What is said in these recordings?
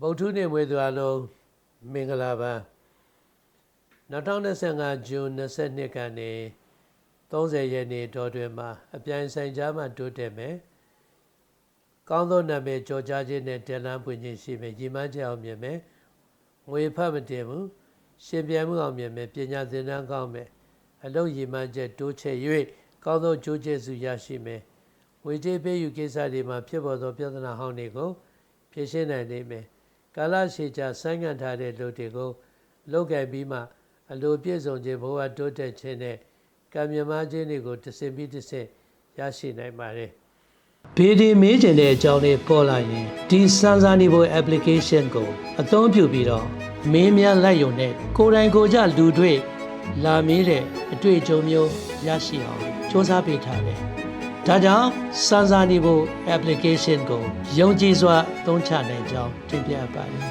ဗုဒ္ဓနေမွေးသူအလုံးမင်္ဂလာပါ2025ဇွန်22ကနေ30ရက်နေ့တော်တွင်မှာအပြိုင်ဆိုင်ကြားမှာတိုးတက်မယ်ကောင်းသောနာမည်ကြော်ကြားခြင်းနဲ့တန်လန်းပွင့်ခြင်းရှိမယ်ညီမချက်အောင်မြင်မယ်ငွေဖတ်မတင်ဘူးရှင်ပြိုင်မှုအောင်မြင်မယ်ပညာသင်တန်းကောင်းမယ်အလုံးညီမချက်တိုးချဲ့၍ကောင်းသောကြိုးကျေစုရရှိမယ်ဝေကြေးပေးယူကိစ္စတွေမှာဖြစ်ပေါ်သောပြဿနာဟောင်းတွေကိုဖြေရှင်းနိုင်နိုင်မယ် ကာလရှည်ကြာဆိုင်းငံ့ထားတဲ့လူတွေကိုလောက်ကင်ပြီးမှအလိုပြည့်စုံခြင်းဘဝတိုးတက်ခြင်းနဲ့ကံမြမခြင်းတွေကိုတစင်ပြီးတစင်ရရှိနိုင်ပါတယ်။ဘေဒီမေးကျင်တဲ့အကြောင်းလေးပေါ်လာရင်ဒီစမ်းစာနေဖို့ application ကိုအသုံးပြုပြီးတော့မင်းများလိုက်ရုံနဲ့ကိုယ်တိုင်ကိုယ်ကျလူတွေလာမေးတဲ့အတွေ့အကြုံမျိုးရရှိအောင်စ조사ပေးထားတယ်။ ဒါကြောင့်စမ်းစာနေဖို့ application ကိုယုံကြည်စွာသုံးချနိုင်ကြောင်းတင်ပြပါတယ်။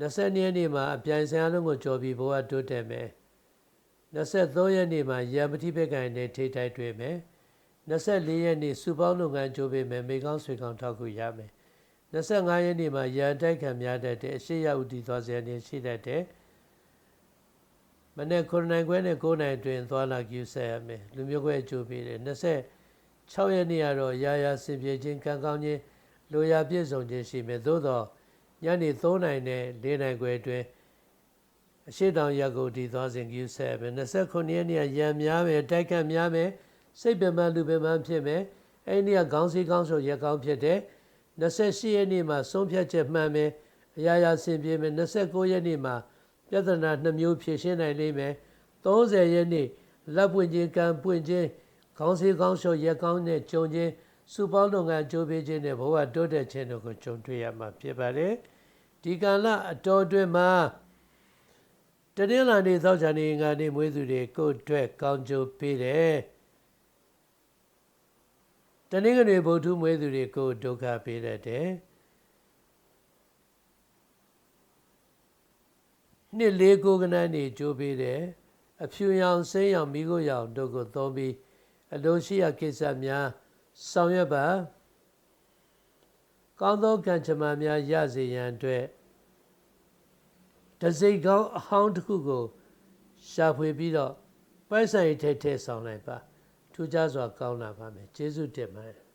20ရက်နေ့မှာအပြိုင်ဆိုင်အလုံးကိုကြော်ပြီးဘဝတိုးတက်မယ်23ရက်နေ့မှာရံပတိဘက်ကန်နဲ့ထိတိုက်တွေ့မယ်24ရက်နေ့စုပေါင်းလုပ်ငန်းကြိုးပေးမယ်မိကောင်းဆွေကောင်းထောက်ခုရမယ်25ရက်နေ့မှာရန်တိုက်ခံများတတ်တဲ့အရှိရဥတီသွားစရာနေရှိတတ်တဲ့ မနေ့9နိုင်ခွဲနဲ့9နိုင်အတွင်းသွားလာကြည့်ဆက်ရမယ်လူမျိုးခွဲအကျိုးပေးတယ်26ရက်နေ့ကတော့ရာရာစင်ပြေခြင်းကံကောင်းခြင်းလိုရာပြည့်စုံခြင်းရှိမယ်သို့တော့ညနေ3နိုင်နဲ့4နိုင်ခွဲအတွင်းအရှိတောင်ရက်ကိုဒီသွားစဉ်ကြည့်ဆက်မယ်29ရက်နေ့ရံများမယ်တိုက်ခတ်များမယ်စိတ်ပင်ပန်းလူပင်ပန်းဖြစ်မယ်အဲ့ဒီကခေါင်းစည်းခေါင်းဆိုရက်ကောင်းဖြစ်တယ်28ရက်နေ့မှာဆုံးဖြတ်ချက်မှန်မယ်အရာရာဆင်ပြေမယ်29ရက်နေ့မှာ ပြဿနာနှမျိုးဖြေရှင်းနိုင်လိမ့်မယ်30ရက်နေ့လက်ပွင့်ခြင်းကံပွင့်ခြင်းခေါင်းစည်းခေါင်းဆိုရက်ကောင်းနဲ့ကြုံခြင်းစုပေါင်းလုပ်ငန်းကြိုးပေးခြင်းနဲ့ဘဝတိုးတက်ခြင်းတို့ကိုကြုံတွေ့ရမှာဖြစ်ပါတယ်ဒီကာလအတော်အတွင်းမှာတနင်္လာနေ့သောကြာနေ့ငါနေ့မွေးသူတွေကိုအတွက်ကောင်းကျိုးပေးတယ်တနင်္ဂနွေဗုဒ္ဓမွေးသူတွေကိုဒုက္ခပေးတတ်တယ် နှစ်လေးကိုကနန်းနေကြိုးပေးတယ်အဖြူရောင်စိမ်းရောင်မိခိုးရောင်တို့ကိုသုံးပြီးအလိုရှိရာကိစ္စများဆောင်ရွက်ပါကောင်းသောကံကြမ္မာများရစေရန်အတွက်တစိတ်ကောင်းအဟောင်းတစ်ခုကိုရှာဖွေပြီးတော့ပိုက်ဆိုင်ထဲထဲဆောင်လိုက်ပါထူးခြားစွာကောင်းလာပါမယ်ကျေးဇူးတင်ပါတယ်